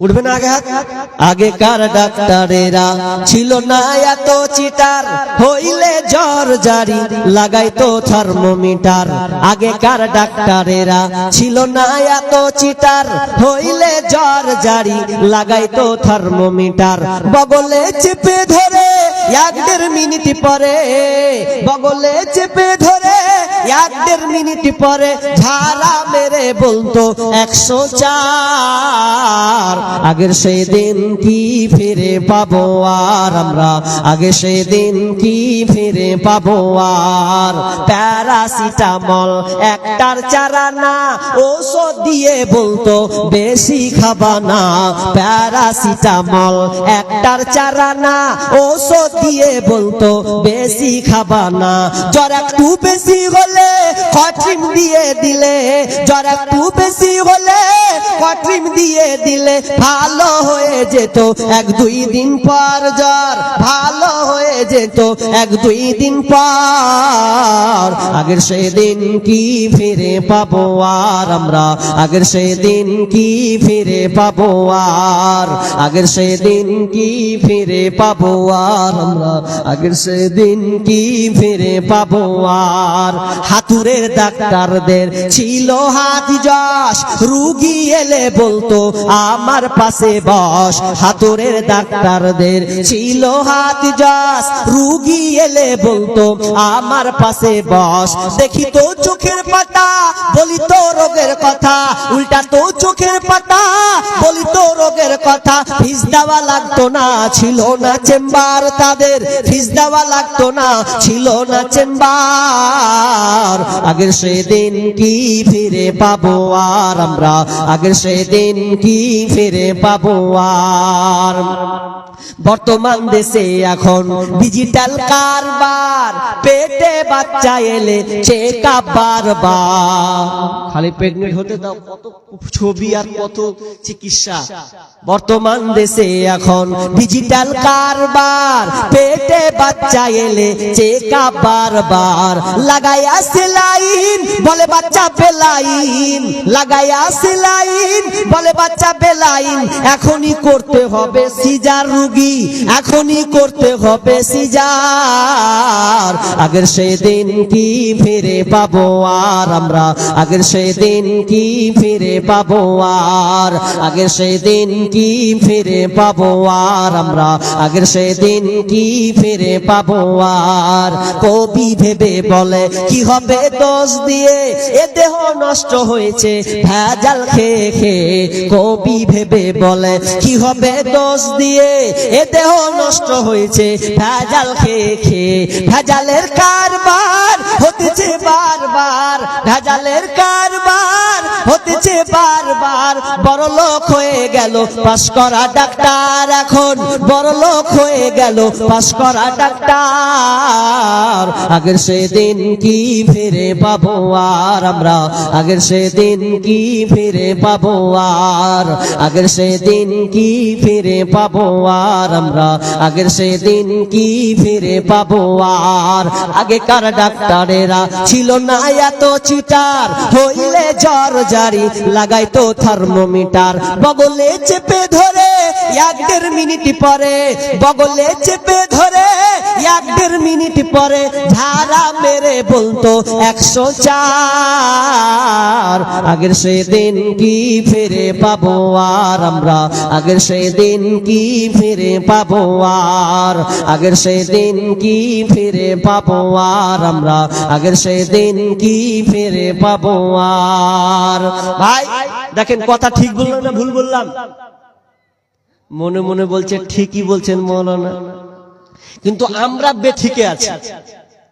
উঠবে না আগে আগেকার ডাক্তারেরা ছিল না এত চিটার। হইলে জ্বর জারি, লাগাইতো থার্মোমিটার। আগেকার ডাক্তারেরা ছিল না এত চিটার। হইলে জ্বর জারি, লাগাইতো থার্মোমিটার। বগলে চেপে ধরে এক দেড় মিনিট পরে, বগলে চেপে ধরে এক দেড় মিনিট পরে ঝাড়া মেরে বলতো একশো চার। আগের সেই দিন কি ফিরে পাবো আর আমরা? আগে সেই দিন কি ফিরে পাবো আর? প্যারাসিটামল একটার চারা না ওষুধ দিয়ে বলতো বেশি খাবা না। প্যারাসিটামল একটার চারা না ওষুধ দিয়ে বলতো বেশি খাবা না। জ্বর একটু বেশি হলে, কঠিন দিয়ে দিলে, জ্বর একটু বেশি হলে কঠিন দিয়ে দিলে ভালো হয়ে যেত। এক দুই দিন পর জ্বর ভালো হয়ে যেত এক দুই দিন পর। আগের সেদিন কি ফিরে পাবো আর আমরা? আগের সেদিন কি ফিরে পাবো আর? আগের সেদিন কি ফিরে পাবো আর আমরা? আগের সেদিন কি ফিরে পাবো আর? হাতুরের ডাক্তারদের ছিল হাত যশ। রুগী এলে বলতো, আমার পাশে বস। হাতুরের ডাক্তারদের ছিল হাত যশ। রুগী এলে বলতো, আমার পাশে বস। দেখি তো চোখের পাতা, বলি তো রোগের কথা। উল্টা তো চোখের পাতা, বলি তো রোগের কথা। ফিস দেওয়া লাগতো না, ছিল না চেম্বার তাদের। ফিস দেওয়া লাগতো না, ছিল না চেম্বার। আগের সেদিন কি ফিরে পাবো আর আমরা? আগের সেদিন কি ফিরে পাবো আর? বর্তমান দেশে এখন ডিজিটাল কারবার, পেটে বাচ্চা এলে চেক বারবার। খালি প্রেগনেন্ট হতে দাও, কত ছবি আর কত চিকিৎসা। বর্তমান দেশে এখন ডিজিটাল কারবার বাচ্চা এলে চেক বারবার। লাগাইয়া সেলাইন বলে বাচ্চা বেলাইন লাগাইয়া সেলাইন বলে বাচ্চা বেলাইন এখনই করতে হবে সিজার রুগী, এখনই করতে হবে সিজার। আগের সেদিন কি ফিরে পাবো আর আমরা? আগের সেদিন কি ফিরে পাবো আর? আগের সেদিন কি ফিরে পাবো আর আমরা? আগের সেদিন কি ফিরে পাবো আর? কবি ভেবে বলে, কি হবে দোষ দিয়ে? এ দেহ নষ্ট হয়েছে, ভেজাল খেয়ে খেয়ে। কবি ভেবে বলে, কি হবে দোষ দিয়ে? এ দেহ নষ্ট হয়েছে, ভেজাল খেয়ে খেয়ে। ভেজালের কারবার হতেছে বারবার। ভেজালের কার বড় লোক হয়ে গেল। পাস করা ডাক্তার এখন বড় লোক হয়ে গেল। পাস করা ডাক্তার, আগের সেদিন কি ফিরে পাবো আর আমরা? আগের সেদিন কি ফিরে পাবো আর? আগের সেদিন কি ফিরে পাবো আর আমরা? আগের সেদিন কি ফিরে পাবো আর? আগেকার ডাক্তারেরা ছিল না এত চিটার, হইলে জ্বর জারি লাগাইতো থার্মোমিটার। বগলে চেপে ধরে এক দেড় মিনিট পরে বগলে চেপে ধরে মিনিট পরে ঝাড়া মেরে বলতো, একশো চার। আগের সেদিন কি ফিরে পাবো আর আমরা? আগের সেদিন কি ফিরে পাবো আর? আগের সেদিন কি ফিরে পাবো আর আমরা? আগের সেদিন কি ফিরে পাবো আর? ভাই, দেখেন কথা ঠিক বললাম না ভুল বললাম? মনে মনে বলছে, ঠিকই বলছেন মৌলানা। কিন্তু আমরা বেঠিকে আছি।